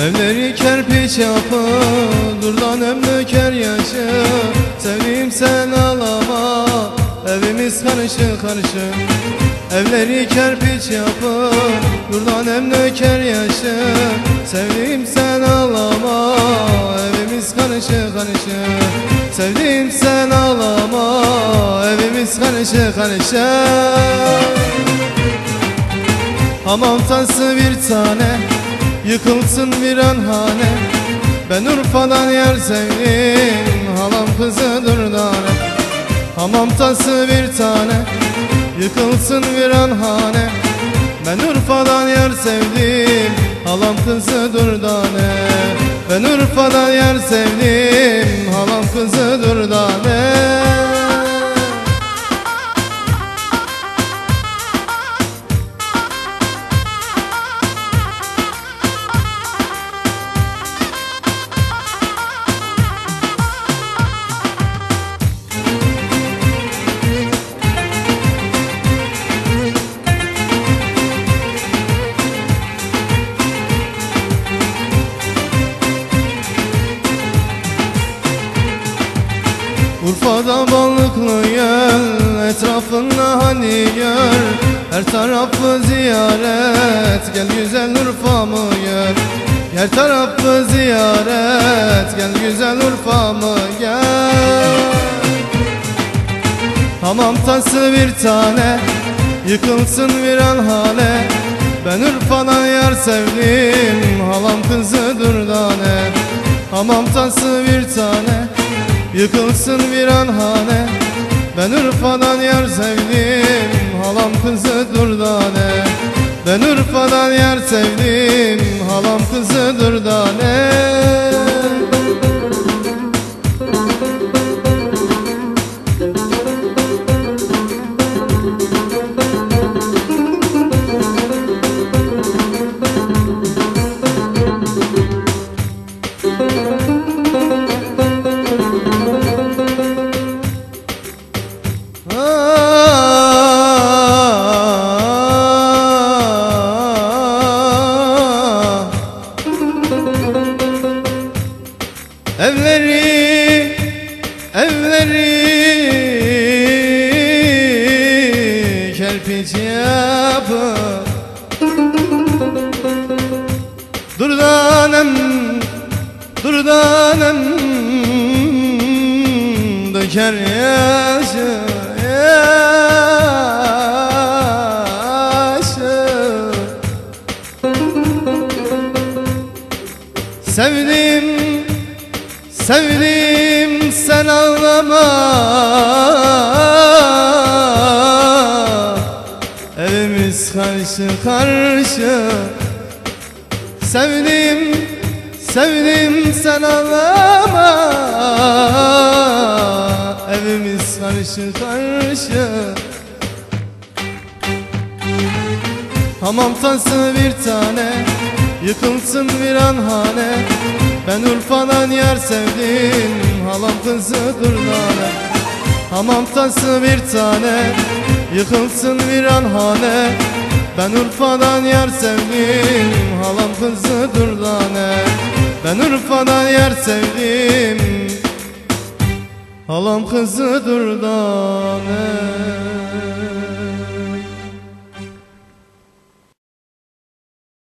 Evleri kerpiç yapı Durdan ömrüker yaşı. Sevdiğim sen ağlama Evimiz karışık karışık Evleri kerpiç yapı Durdan ömrüker yaşı. Sevdiğim sen ağlama Evimiz karışık karışık Sevdiğim sen ağlama Evimiz karışık karışık Hamam tası bir tane Yıkılsın bir an hane Ben Urfa'dan yer sevdim. Halam kızı durdane Hamam tası bir tane. Yıkılsın bir an hane Ben Urfa'dan yer sevdim. Halam kızı durdane Ben Urfa'dan yer sevdim. Halam kızı durdane Urfa'da balıklı yer Etrafında hani gör Her tarafı ziyaret Gel güzel Urfa'mı gör Her tarafı ziyaret Gel güzel Urfa'mı gel Hamam tası bir tane Yıkılsın bir an hale. Ben Urfa'dan yar sevdim Halam kızı durdane Hamam tası bir tane Yıkılsın bir an hane Ben Urfa'dan yar sevdim. Halam kızı durdane. Ben Urfa'dan yar sevdim. Halam kızı durdane kerpiç yapı Durdanem, durdanem döker yaşı yaşı Sevdim Sevdim sen ağlama karşı karşı. Sevdim, sevdim sen ağlama. Evimiz karşı karşı. Hamam tası bir tane Yıkılsın bir an hane Ben Urfa'dan yer sevdim Halam kızı durdane Hamam tası bir tane Yıkılsın bir an hane Ben Urfa'dan yer sevdim Halam kızı durdane Ben Urfa'dan yer sevdim Halam kızı durdane